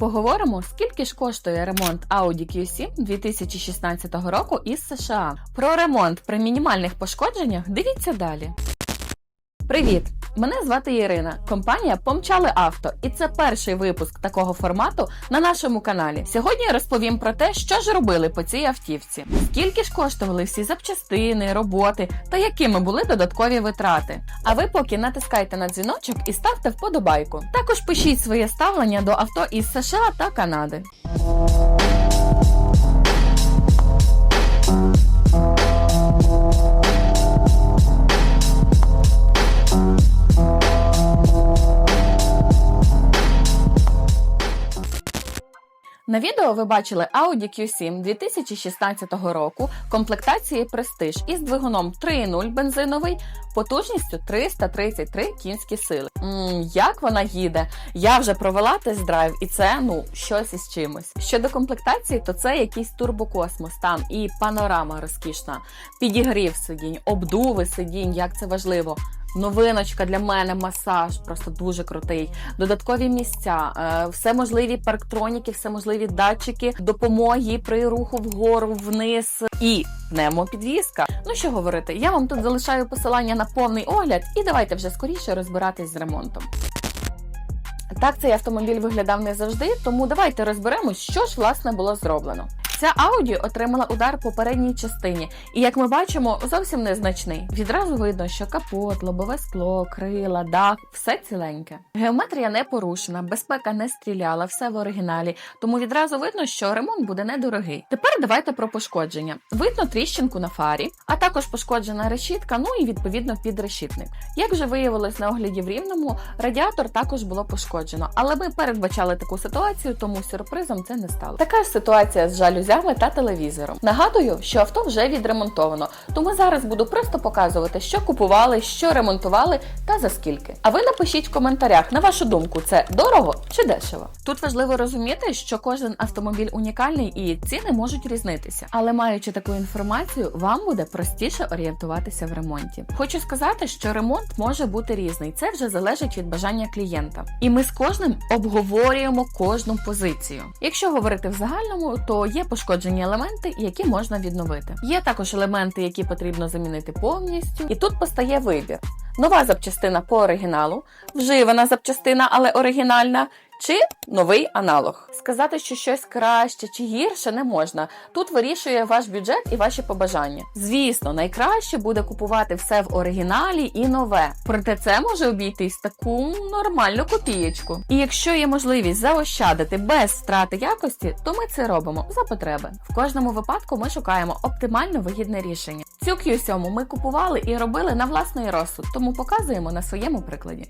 Поговоримо, скільки ж коштує ремонт Audi Q7 2016 року із США. Про ремонт при мінімальних пошкодженнях дивіться далі. Привіт! Мене звати Ірина. Компанія Помчали Авто, і це перший випуск такого формату на нашому каналі. Сьогодні я розповім про те, що ж робили по цій автівці, скільки ж коштували всі запчастини, роботи та якими були додаткові витрати. А ви поки натискайте на дзвіночок і ставте вподобайку. Також пишіть своє ставлення до авто із США та Канади. На відео ви бачили Audi Q7 2016 року комплектації Prestige із двигуном 3.0 бензиновий потужністю 333 кінські сили. Ммм, як вона їде? Я вже провела тест-драйв, і це ну щось із чимось. Щодо комплектації, то це якийсь турбокосмос, там і панорама розкішна, підігрів сидінь, обдуви сидінь, як це важливо. Новиночка для мене масаж, просто дуже крутий. Додаткові місця, е, все можливі парктроніки, все можливі датчики, допомоги при руху вгору, вниз і пневмопідвізка. Ну що говорити, я вам тут залишаю посилання на повний огляд, і давайте вже скоріше розбиратись з ремонтом. Так цей автомобіль виглядав не завжди, тому давайте розберемось, що ж власне було зроблено. Ця Audi отримала удар по передній частині, і як ми бачимо, зовсім незначний. Відразу видно, що капот, лобове скло, крила, дах все ціленьке. Геометрія не порушена, безпека не стріляла, все в оригіналі, тому відразу видно, що ремонт буде недорогий. Тепер давайте про пошкодження. Видно тріщинку на фарі, а також пошкоджена решітка, ну і відповідно підрешітник. Як вже виявилось на огляді в рівному, радіатор також було пошкоджено, але ми передбачали таку ситуацію, тому сюрпризом це не стало. Така ж ситуація з жалюзями та телевізором. Нагадую, що авто вже відремонтовано, тому зараз буду просто показувати, що купували, що ремонтували та за скільки. А ви напишіть в коментарях, на вашу думку, це дорого чи дешево. Тут важливо розуміти, що кожен автомобіль унікальний і ціни можуть різнитися. Але маючи таку інформацію, вам буде простіше орієнтуватися в ремонті. Хочу сказати, що ремонт може бути різний. Це вже залежить від бажання клієнта. І ми з кожним обговорюємо кожну позицію. Якщо говорити в загальному, то є пошкоджені елементи, які можна відновити. Є також елементи, які потрібно замінити повністю, і тут постає вибір. Нова запчастина по оригіналу, вживана запчастина, але оригінальна, чи новий аналог. Сказати, що щось краще чи гірше не можна. Тут вирішує ваш бюджет і ваші побажання. Звісно, найкраще буде купувати все в оригіналі і нове. Проте це може обійтись таку нормальну копієчку. І якщо є можливість заощадити без втрати якості, то ми це робимо за потреби. В кожному випадку ми шукаємо оптимально вигідне рішення. Цю Q7 ми купували і робили на власний розсуд, тому показуємо на своєму прикладі.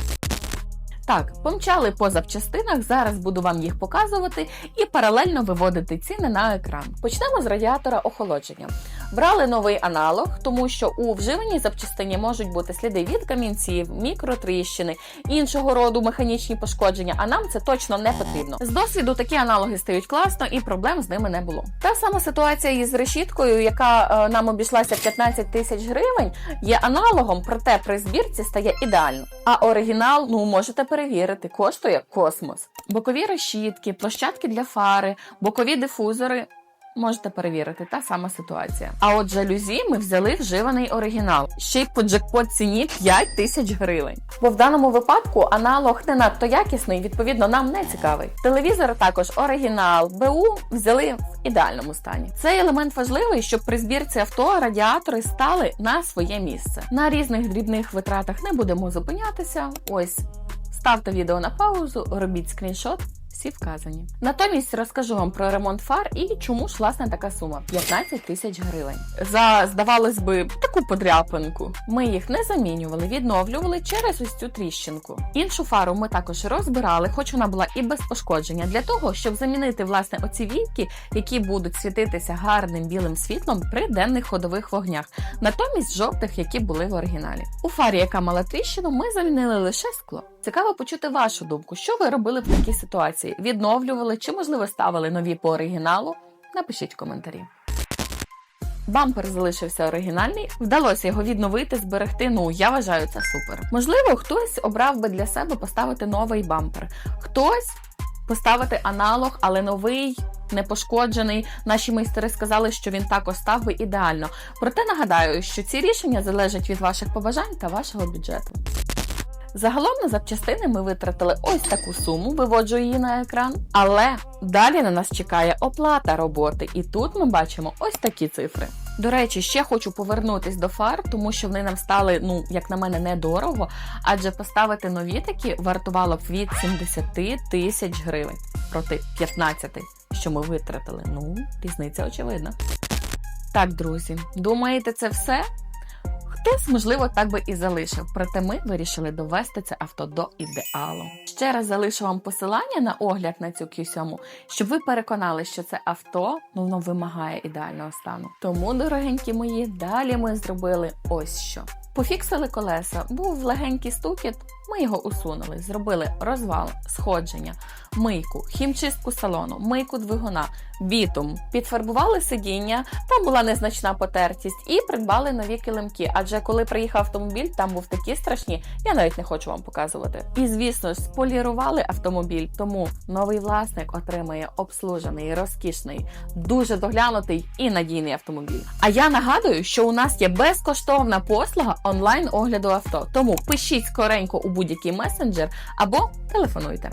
Так, помчали по запчастинах, зараз буду вам їх показувати і паралельно виводити ціни на екран. Почнемо з радіатора охолодження. Брали новий аналог, тому що у вживаній запчастині можуть бути сліди від камінців, мікротріщини, іншого роду механічні пошкодження, а нам це точно не потрібно. З досвіду такі аналоги стають класно і проблем з ними не було. Та сама ситуація із решіткою, яка е, нам обійшлася 15 тисяч гривень, є аналогом, проте при збірці стає ідеально. А оригінал, ну можете перевірити, коштує космос. Бокові решітки, площадки для фари, бокові дифузори. Можете перевірити, та сама ситуація. А от жалюзі ми взяли вживаний оригінал. Ще й по джекпот ціні 5 тисяч гривень. Бо в даному випадку аналог не надто якісний, відповідно, нам не цікавий. Телевізор також оригінал, БУ взяли в ідеальному стані. Цей елемент важливий, щоб при збірці авто радіатори стали на своє місце. На різних дрібних витратах не будемо зупинятися. Ось ставте відео на паузу, робіть скріншот всі вказані. Натомість розкажу вам про ремонт фар і чому ж власне така сума 15 тисяч гривень. За здавалось би таку подряпинку. Ми їх не замінювали, відновлювали через ось цю тріщинку. Іншу фару ми також розбирали, хоч вона була і без пошкодження, для того, щоб замінити власне оці війки, які будуть світитися гарним білим світлом при денних ходових вогнях, натомість жовтих, які були в оригіналі. У фарі, яка мала тріщину, ми замінили лише скло. Цікаво почути вашу думку, що ви робили в такій ситуації? Відновлювали чи, можливо, ставили нові по оригіналу? Напишіть в коментарі. Бампер залишився оригінальний, вдалося його відновити, зберегти. Ну я вважаю це супер. Можливо, хтось обрав би для себе поставити новий бампер, хтось поставити аналог, але новий. Не пошкоджений. Наші майстри сказали, що він також став би ідеально. Проте нагадаю, що ці рішення залежать від ваших побажань та вашого бюджету. Загалом на запчастини ми витратили ось таку суму, виводжу її на екран. Але далі на нас чекає оплата роботи, і тут ми бачимо ось такі цифри. До речі, ще хочу повернутись до фар, тому що вони нам стали, ну як на мене, недорого, адже поставити нові такі вартувало б від 70 тисяч гривень проти 15, що ми витратили. Ну, різниця очевидна. Так, друзі, думаєте, це все? Хтось, можливо, так би і залишив, проте ми вирішили довести це авто до ідеалу. Ще раз залишу вам посилання на огляд на цю Q7, щоб ви переконали, що це авто ну, воно вимагає ідеального стану. Тому, дорогенькі мої, далі ми зробили ось що. Пофіксили колеса, був легенький стукіт, ми його усунули, зробили розвал, сходження, мийку, хімчистку салону, мийку двигуна, бітум, підфарбували сидіння, там була незначна потертість, і придбали нові килимки. Адже коли приїхав автомобіль, там був такі страшні, я навіть не хочу вам показувати. І звісно сполірували автомобіль, тому новий власник отримає обслужений, розкішний, дуже доглянутий і надійний автомобіль. А я нагадую, що у нас є безкоштовна послуга онлайн огляду авто. Тому пишіть скоренько у будь-який месенджер або телефонуйте.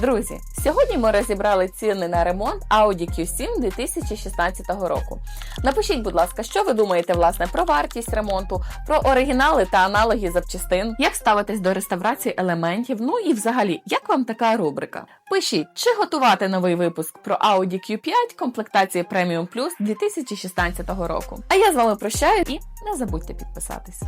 Друзі, сьогодні ми розібрали ціни на ремонт Audi Q7 2016 року. Напишіть, будь ласка, що ви думаєте власне про вартість ремонту, про оригінали та аналоги запчастин, як ставитесь до реставрації елементів, ну і взагалі, як вам така рубрика? Пишіть, чи готувати новий випуск про Audi Q5 комплектації Premium Plus 2016 року. А я з вами прощаю і не забудьте підписатись.